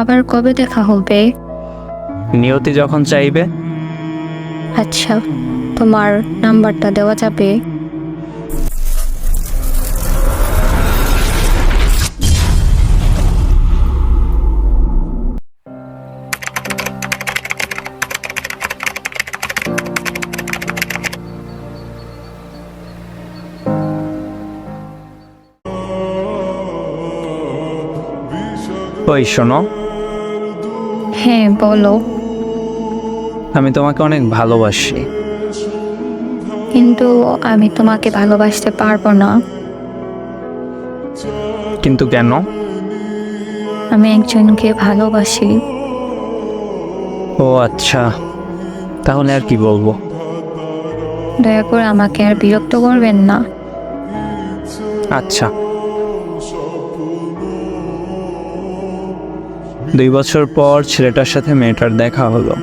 আবার কবে দেখা হবে? নিয়তি যখন চাইবে। আচ্ছা তোমার নাম্বারটা দেওয়া যাবে। ওই শোনো হ্যাঁ বলো। আমি তোমাকে অনেক ভালোবাসি। কিন্তু আমি তোমাকে ভালোবাসতে পারব না। কিন্তু কেন? আমি একজনকে ভালোবাসি। ও আচ্ছা তাহলে আর কি বলব? দয়া করে আমাকে আর বিরক্ত করবেন না। আচ্ছা। দুই বছর পর ছেলেটার সাথে মেয়েটার দেখা হলো।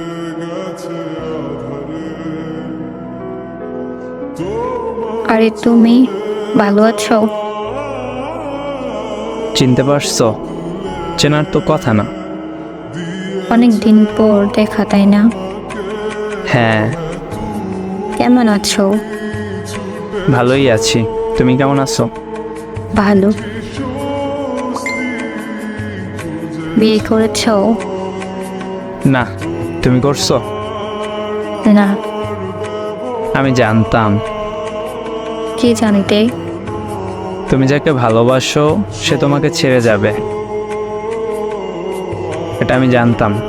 আরে তুমি ভালো আছো? চিনতে পারছ? চেনার তো কথা না। অনেক দিন পর দেখা তাই না? হ্যাঁ। কেমন আছো? ভালোই আছি। তুমি কেমন আছো? ভালো। বিয়ে করেছ? না তুমি করছ? না। আমি জানতাম। কি জানিতে? তুমি যাকে ভালোবাসো সে তোমাকে ছেড়ে যাবে। এটা আমি জানতাম।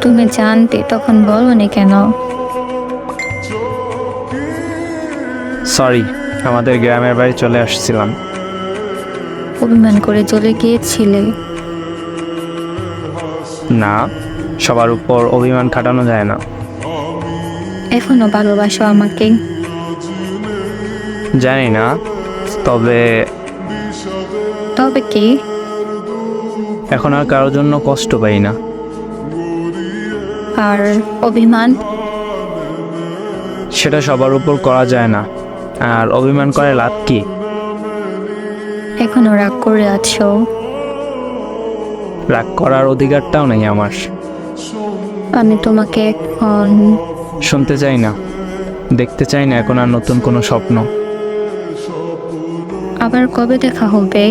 তুমি জানতে তখন বলো বলনি কেন? সরি আমাদের গ্রামের বাড়ি চলে আসছিলাম। অভিমান করে চলে গিয়েছিলে। না সবার উপর অভিমান খাটানো যায় না। এখনও ভালোবাসো আমাকে। জানি না তবে তবে কি? এখন আর কারোর জন্য কষ্ট পাই না। আর অভিমান? সেটা সবার উপর করা যায় না। আর অভিমান করে লাভ কি? এখনও রাগ করে আছো? রাগ করার অধিকারটাও নেই আমার। আমি তোমাকে এখন শুনতে চাই না দেখতে চাই না এখন আর নতুন কোনো স্বপ্ন। আবার কবে দেখা হবে?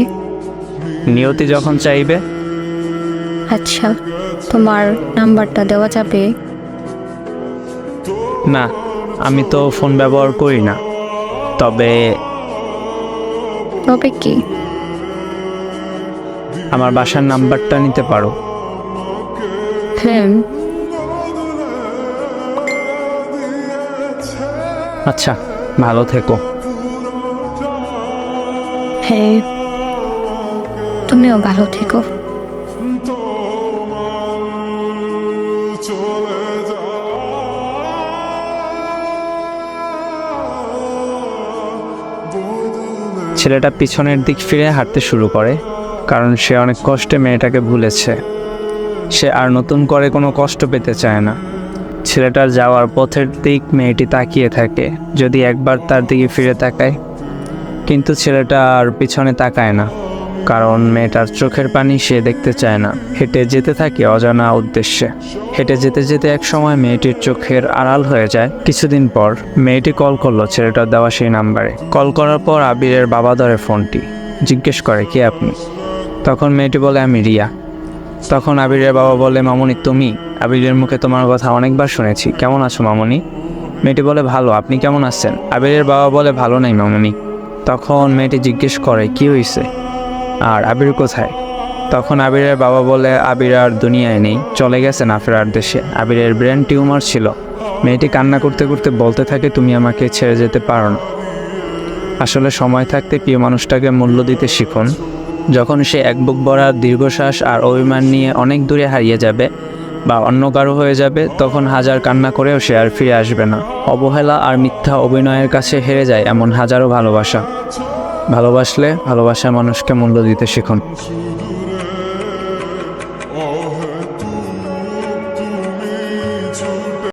নিয়তি যখন চাইবে। আচ্ছা তোমার নাম্বারটা দেওয়া যাবে? না আমি তো ফোন ব্যবহার করি না তবে তবে কি? আমার বাসার নাম্বারটা নিতে পারো। হ্যাঁ। আচ্ছা ভালো থেকো। হ্যাঁ। তুমিও ভালো থেকো। ছেলেটা পিছনের দিক ফিরে হাঁটতে শুরু করে। কারণ সে অনেক কষ্টে মেয়েটাকে ভুলেছে। সে আর নতুন করে কোনো কষ্ট পেতে চায় না। ছেলেটার যাওয়ার পথের দিক মেয়েটি তাকিয়ে থাকে, যদি একবার তার দিকে ফিরে তাকায়। কিন্তু ছেলেটা আর পিছনে তাকায় না, কারণ মেয়েটার চোখের পানি সে দেখতে চায় না। হেঁটে যেতে থাকে অজানা উদ্দেশ্যে। হেঁটে যেতে যেতে এক সময় মেয়েটির চোখের আড়াল হয়ে যায়। কিছুদিন পর মেয়েটি কল করল ছেলেটার দেওয়া সেই নাম্বারে। কল করার পর আবিরের বাবা ধরে ফোনটি। জিজ্ঞেস করে, কে আপনি? তখন মেয়েটি বলে, আমি রিয়া। তখন আবিরের বাবা বলে, মামনি, তুমি? আবিরের মুখে তোমার কথা অনেকবার শুনেছি। কেমন আছো মামনি? মেয়েটি বলে, ভালো, আপনি কেমন আছেন? আবিরের বাবা বলে, ভালো নাই মামনি। তখন মেয়েটি জিজ্ঞেস করে, কি হয়েছে আর আবির কোথায়? তখন আবিরের বাবা বলে, আবির আর দুনিয়ায় নেই, চলে গেছে না ফেরার দেশে। আবিরের ব্রেন টিউমার ছিল। মেয়েটি কান্না করতে করতে বলতে থাকে, তুমি আমাকে ছেড়ে যেতে পারো না। আসলে সময় থাকতে প্রিয় মানুষটাকে মূল্য দিতে শিখুন। যখন সে এক বুক ভরা দীর্ঘশ্বাস আর অভিমান নিয়ে অনেক দূরে হারিয়ে যাবে বা অন্য কারও হয়ে যাবে, তখন হাজার কান্না করেও সে আর ফিরে আসবে না। অবহেলা আর মিথ্যা অভিনয়ের কাছে হেরে যায় এমন হাজারো ভালোবাসা। ভালোবাসলে ভালোবাসা মানুষকে মূল্য দিতে শিখুন।